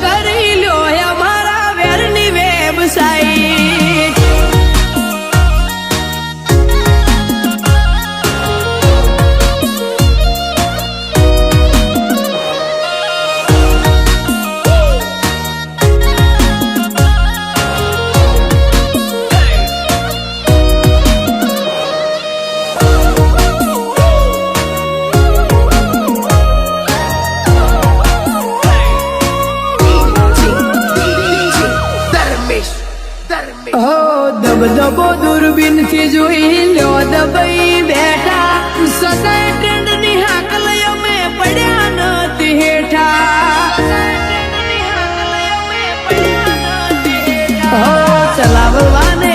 Never જોઈ લ્યો દબઈ બેઠા. સદાય ટ્રેન્ડની હાકલ અમે પડ્યા નથી હેઠા. ચલાવવાને